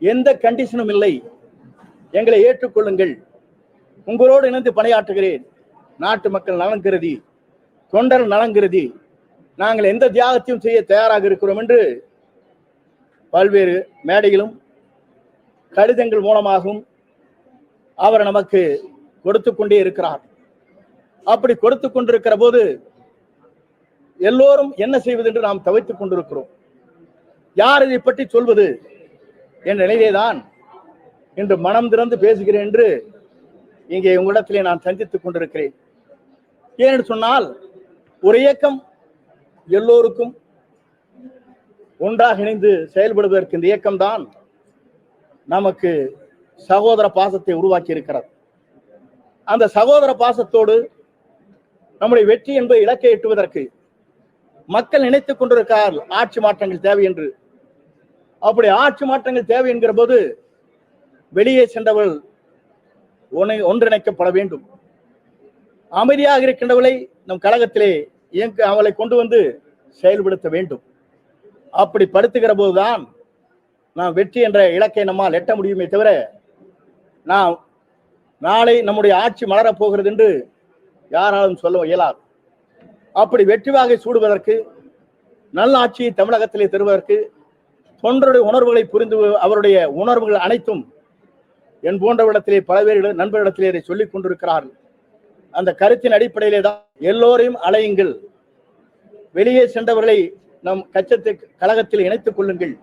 எந்த கண்டிஷனும் இல்லை. எங்களை ஏற்றுக்கொள்ளுங்கள். உங்களோடு இணைந்து பணியாற்றுகிறேன். நாட்டு மக்கள் நலன் கருதி தொண்டர் நலன் கருதி நாங்கள் எந்த தியாகத்தையும் செய்ய தயாராக இருக்கிறோம் என்று பல்வேறு மேடையிலும் கடிதங்கள் மூலமாகவும் அவர் நமக்கு கொடுத்து கொண்டே இருக்கிறார். அப்படி கொடுத்து கொண்டிருக்கிற போது எல்லோரும் என்ன செய்வது என்று நாம் தவித்துக் கொண்டிருக்கிறோம். யார் இதை பற்றி சொல்வது? என்ற நிலையிலேதான் இன்று மனம் திறந்து பேசுகிறேன் என்று இங்கே உங்களிடத்திலே நான் சந்தித்துக் கொண்டிருக்கிறேன். ஏனென்று சொன்னால் ஒரு இயக்கம் எல்லோருக்கும் ஒன்றாக இணைந்து செயல்படுவதற்கு இந்த இயக்கம்தான் நமக்கு சகோதர பாசத்தை உருவாக்கி இருக்கிறது அந்த சகோதர பாசத்தோடு நம்முடைய வெற்றி என்பதை இலக்கை எட்டுவதற்கு மக்கள் நினைத்துக் கொண்டிருக்கிறார் ஆட்சி மாற்றங்கள் தேவை என்று. அப்படி ஆட்சி மாற்றங்கள் தேவை என்கிற போது வெளியே சென்றவர்கள் ஒனை- ஒன்றிணைக்கப்பட வேண்டும். அமைதியாக இருக்கின்றவளை நம் கழகத்திலே இயங்க அவளை கொண்டு வந்து செயல்படுத்த வேண்டும். அப்படி படுத்துகிற போதுதான் நாம் வெற்றி என்ற இலக்கை நம்மால் எட்ட முடியுமே தவிர நாம் நாளை நம்முடைய ஆட்சி மலரப் போகிறது என்று யாராலும் சொல்ல இயலாது. அப்படி வெற்றி வாகை சூடுவதற்கு நல்ல ஆட்சியை தமிழகத்திலே தருவதற்கு தொண்டருடைய உணர்வுகளை புரிந்து அவருடைய உணர்வுகள் அனைத்தும் என் போன்றவிடத்திலே பல பேர் நண்பரிடத்திலே இதை சொல்லிக் கொண்டிருக்கிறார்கள். அந்த கருத்தின் அடிப்படையிலே தான் எல்லோரையும் அலையுங்கள் வெளியே சென்றவர்களை நம் கச்சத்தை கழகத்தில் இணைத்துக் கொள்ளுங்கள்.